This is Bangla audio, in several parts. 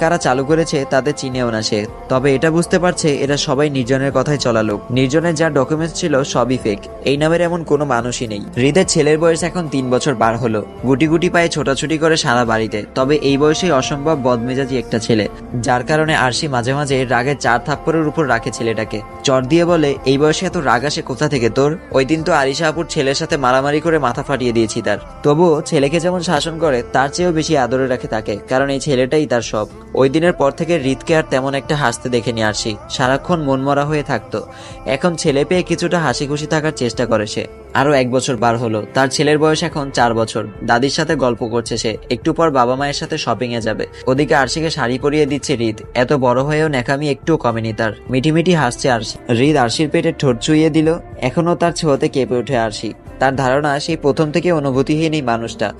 কারা চালু করেছে তাদের চিনেও না সে। তবে এটা বুঝতে পারছে এরা সবাই নির্জনের কথাই চলা লোক। নির্জনের যা ডকুমেন্টস ছিল সবই ফেক এই নামের এমন কোনো মানুষই নেই। হৃদের ছেলের বয়স এখন তিন বছর বার হলো। গুটি গুটি পায়ে ছোটাছুটি করে সারা বাড়িতে। তবে এই বয়সেই অসম্ভব বদমেজাজি একটা ছেলে। যার কারণে আরশি মাঝে মাঝে রাগের চার থাপ্পড়ের উপর রাখে ছেলেটাকে। চর দিয়ে বলে, এই বয়সে এত রাগ আসে কোথা থেকে তোর? ওই দিন তো আরিশা আপুর ছেলের সাথে মারামারি করে মাথা ফাটিয়ে দিয়েছি তার। তবুও ছেলেকে যেমন শাসন করে, তার চেয়েও বেশি আদরে রাখে তাকে। কারণ এই ছেলেটাই তার সব। ওই দিনের পর থেকে হৃদকে আর তেমন একটা হাসতে দেখেনি আরশি। সারাক্ষণ মনমরা হয়ে থাকতো। এখন ছেলে পেয়ে কিছুটা হাসি খুশি থাকার চেষ্টা করে সে। আরও এক বছর বার হলো। তার ছেলের বয়স এখন চার বছর। দাদির সাথে গল্প করছে সে। একটু পর বাবা মায়ের সাথে শপিং এ যাবে। ওদিকে আরশিকে শাড়ি পরিয়ে দিচ্ছে হৃদ। এত বড় হয়েও ন্যাকামি একটুও কমেনি তার। মিটিমিটি হাসছে আরশি। হৃদ আরশির পেটে ঠোঁট চুইয়ে দিল। এখনও তার ছোঁয়াতে কেঁপে ওঠে আরশি। তার ধারণা, সেই প্রথম থেকে অনুভূতিহীন এই মানুষটা।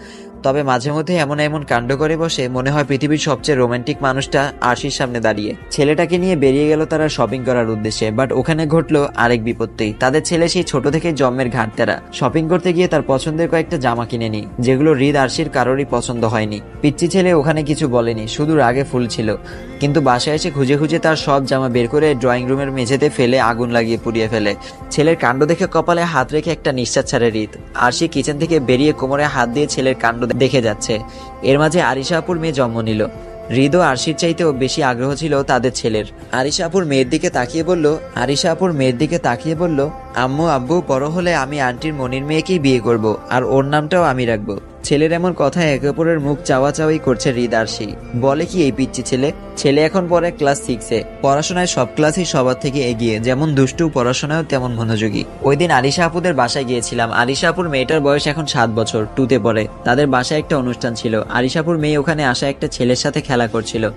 তবে মাঝে মধ্যে এমন এমন কাণ্ড করে বসে মনে হয় পৃথিবীর সবচেয়ে রোমান্টিক মানুষটা আরশির সামনে দাঁড়িয়ে। ছেলেটাকে নিয়ে বেরিয়ে গেল তারা শপিং করার উদ্দেশ্যে বাট ওখানে ঘটলো আরেক বিপত্তি। তাদের ছেলে সেই ছোট থেকে জন্মের ঘাটতেরা। শপিং করতে গিয়ে তার পছন্দের কয়েকটা জামা কিনে নি যেগুলো হৃদ আরশির কারোরই পছন্দ হয়নি। পিচ্ছি ছেলে ওখানে কিছু বলেনি, শুধু রাগে ফুল ছিল। কিন্তু বাসায় এসে খুঁজে খুঁজে তার সব জামা বের করে ড্রয়িং রুমের মেঝেতে ফেলে আগুন লাগিয়ে পুড়িয়ে ফেলে। ছেলের কাণ্ড দেখে কপালে হাত রেখে একটা নিঃশ্বাস ছাড়ে রীত। আরশি কিচেন থেকে বেরিয়ে কোমরে হাত দিয়ে ছেলের কাণ্ড দেখে যাচ্ছে। এর মাঝে আরিশা আপুর মেয়ে জন্ম নিল। হৃদ আরশির চাইতেও বেশি আগ্রহ ছিল তাদের ছেলের। আরিশা আপুর মেয়ের দিকে তাকিয়ে বলল আরিশা আপুর মেয়ের দিকে তাকিয়ে বলল, আম্মু, আব্বু, বড় হলে আমি আন্টির মনির মেয়েকেই বিয়ে করব, আর ওর নামটাও আমি রাখব। ছেলের এমন কথায় একে অপরের মুখ চাওয়া চাওয়াই করছে হৃদ আরশি বলে কি এই পিচ্ছি ছেলে? ছেলে এখন পরে ক্লাস সিক্সে পড়াশোনায় সব ক্লাসই সবার থেকে এগিয়ে, যেমন দুষ্টু, পড়াশোনায়ও তেমন মনোযোগী। ওই দিন আলিশা আপুদের বাসায় গিয়েছিলাম। আলিশাপুর মেয়েটার বয়স এখন সাত বছর টুতে পড়ে। তাদের বাসায় একটা অনুষ্ঠান ছিল। আলিশাপুর মেয়ে ওখানে আসা একটা ছেলের সাথে খেলা করছিল।